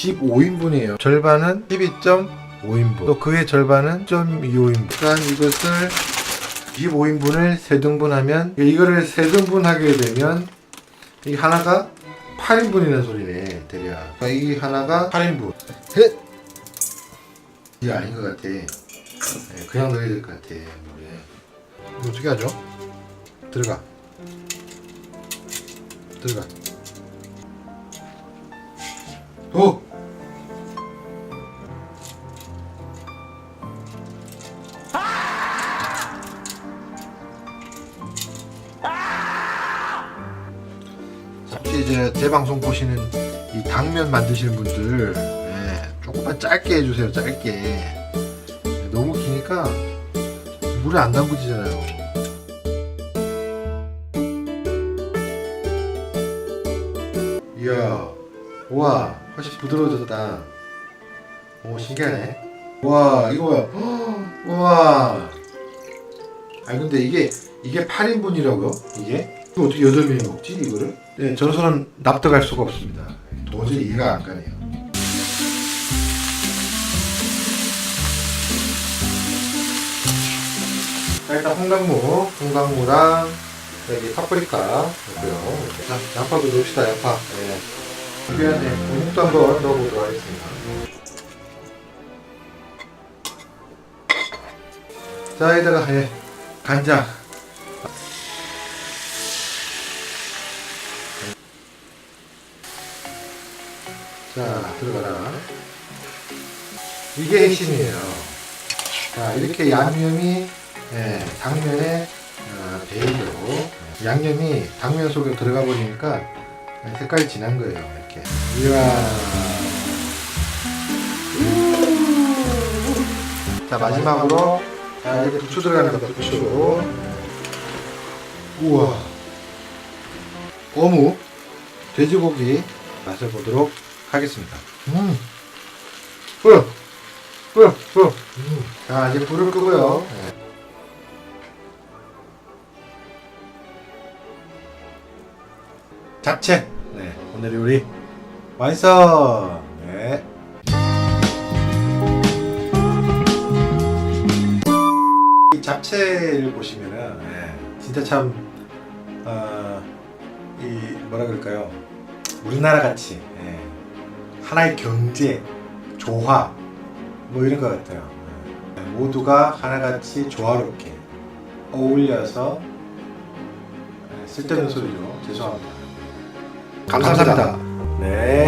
15인분이에요. 절반은 12.5인분. 또 그의 절반은 1.25인분. 그러니까 이것을 25인분을 세 등분하면 이거를 세 등분하게 되면 이 하나가 8인분이라는 소리네 대략. 그러니까 이 하나가 8인분. 헷! 이게 아닌 것 같아. 네, 그냥 넣어야 될 것 같아. 물에. 어떻게 하죠? 들어가. 들어가. 오! 혹시 이제 제 방송 보시는 이 당면 만드시는 분들 예, 조금만 짧게 해주세요 짧게. 예, 너무 기니까 물에 안 담그지잖아요. 이야 우와 훨씬 부드러워졌다. 오 신기하네. 우와 이거 뭐야? 아니 근데 이게 이게 8인분이라고요? 이게? 이거 어떻게 8명이 먹지 이거를? 네 저로서는 납득할 수가 없습니다. 도저히 이해가 안 가네요. 자 일단 홍당무 홍당무랑 여기 파프리카 이렇게 자, 양파도 넣읍시다 양파. 네. 미안해 국도 한번 넣어보도록 하겠습니다. 자 여기다가 예, 간장 자 들어가라. 이게 핵심이에요. 자 이렇게 양념이 예, 당면에 어, 배이고 양념이 당면 속에 들어가 버리니까 색깔이 진한 거예요 이렇게. 이야. 자 마지막으로 자 이렇게 부추 들어갑니다 부추. 우와. 어묵 돼지고기 맛을 보도록 하겠습니다. 음. 뿌려 뿌려 음. 자 이제 불을 끄고요. 네. 잡채. 네 오늘 요리. 완성. 네. 이 잡채를 보시면은 예, 진짜 참 어, 이 뭐라 그럴까요? 우리나라 같이 예, 하나의 경제, 조화 뭐 이런 것 같아요. 예, 모두가 하나같이 조화롭게 어울려서 예, 쓸데없는 소리죠. 죄송합니다. 감사합니다. 네.